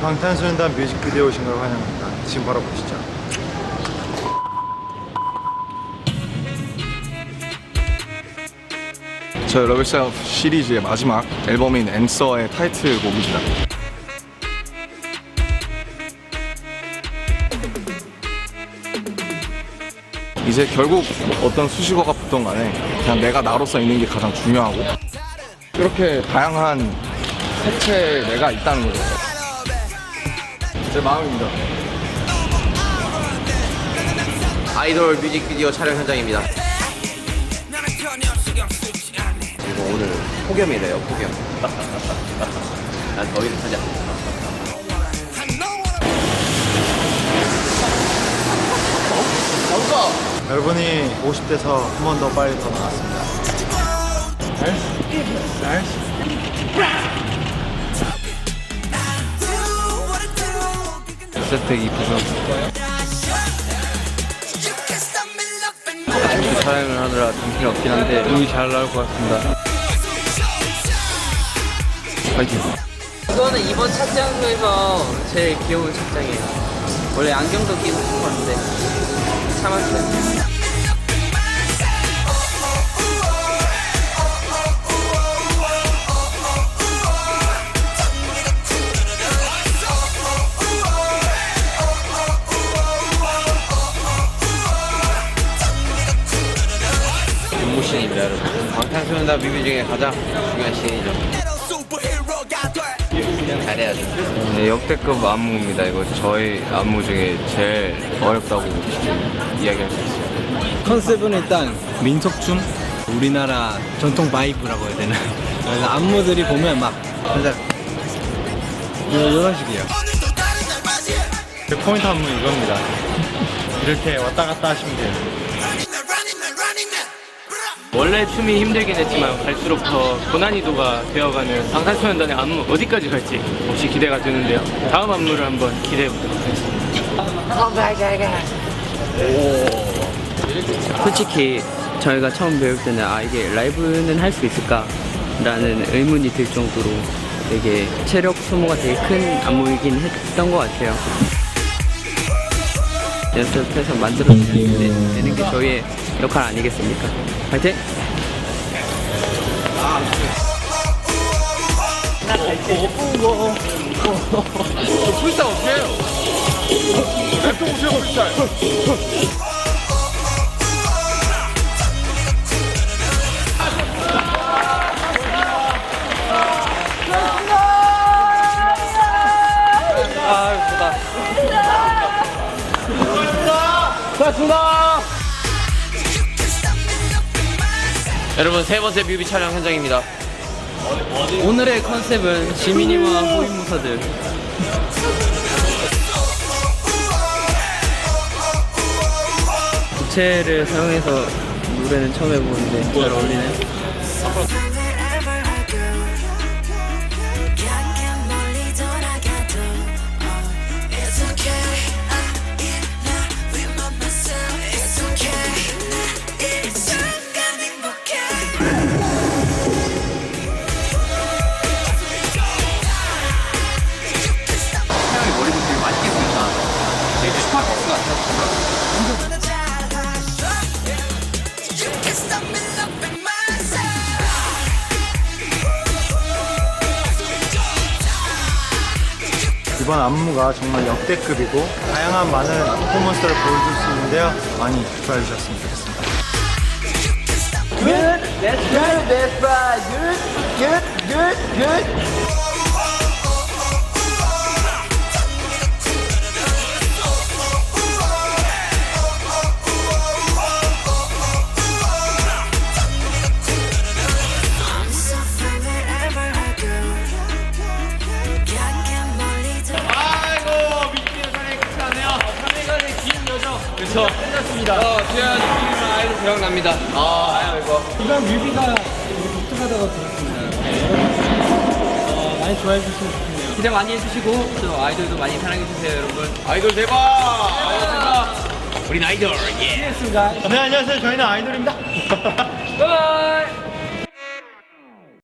방탄소년단 뮤직비디오 오신 걸 환영합니다. 지금 바로 보시죠. 저 러블셀프 시리즈의 마지막 앨범인 앤서의 타이틀곡입니다. 이제 결국 어떤 수식어가 붙던 간에 그냥 내가 나로서 있는 게 가장 중요하고 이렇게 다양한 색채의 내가 있다는 거죠. 제 마음입니다. 아이돌 뮤직비디오 촬영 현장입니다. 그리고 오늘 폭염이래요, 폭염. 난 더위를 타지 않는다. 여러분이 50대서 한 번 더 빨리 태어나왔습니다. 세트 입고서 촬영을 하느라 정신이 없긴 한데 운이 잘 나올 것 같습니다. 파이팅! 이거는 이번 착장소에서 제일 귀여운 착장이에요. 원래 안경도 끼고 싶었는데 참았어요. 윤무신입니다, 여러분. 방탄소년단 뮤비 중에 가장 중요한 시인이죠. 잘해야죠. 네, 역대급 안무입니다. 이거 저희 안무 중에 제일 어렵다고 이야기할 수 있어요. 컨셉은 일단 민속춤 우리나라 전통 바이브라고 해야 되나 그래서 안무들이 보면 막 살짝 요- 요런 식이에요 그 포인트 안무 이겁니다. 이렇게 왔다 갔다 하시면 돼요. 원래 춤이 힘들긴 했지만 갈수록 더 고난이도가 되어가는 방탄소년단의 안무 어디까지 갈지 혹시 기대가 되는데요. 다음 안무를 한번 기대해 보도록 하겠습니다. 솔직히 저희가 처음 배울 때는 아 이게 라이브는 할 수 있을까? 라는 의문이 들 정도로 되게 체력 소모가 되게 큰 안무이긴 했던 것 같아요. 연습해서 만들어내는 되는 게 저희의 역할 아니겠습니까? 파이팅! 풀스타일 어떻게 해요? 여러분, 세 번째 뮤비 촬영 현장입니다. 오늘의 컨셉은 지민이와 호위무사들. 부채를 사용해서 노래는 처음 해보는데 잘 어울리네요 이번 안무가 정말 역대급이고 다양한 많은 퍼포먼스를 보여줄 수 있는데요. 많이 좋아해 주셨으면 좋겠습니다. 아이고 그렇죠. 끝났습니다. 어, 주연 뮤비만 아이돌 기억납니다. 아, 아이고. 이번 뮤비가 되게 독특하다고 들었습니다 어, 많이 좋아해 주시면 좋겠네요 기대 많이 해주시고 또 아이돌도 많이 사랑해주세요 여러분 아이돌 대박! 아이돌 대박! 우린 아이돌, 예! 네, 안녕하세요. 저희는 아이돌입니다. 바이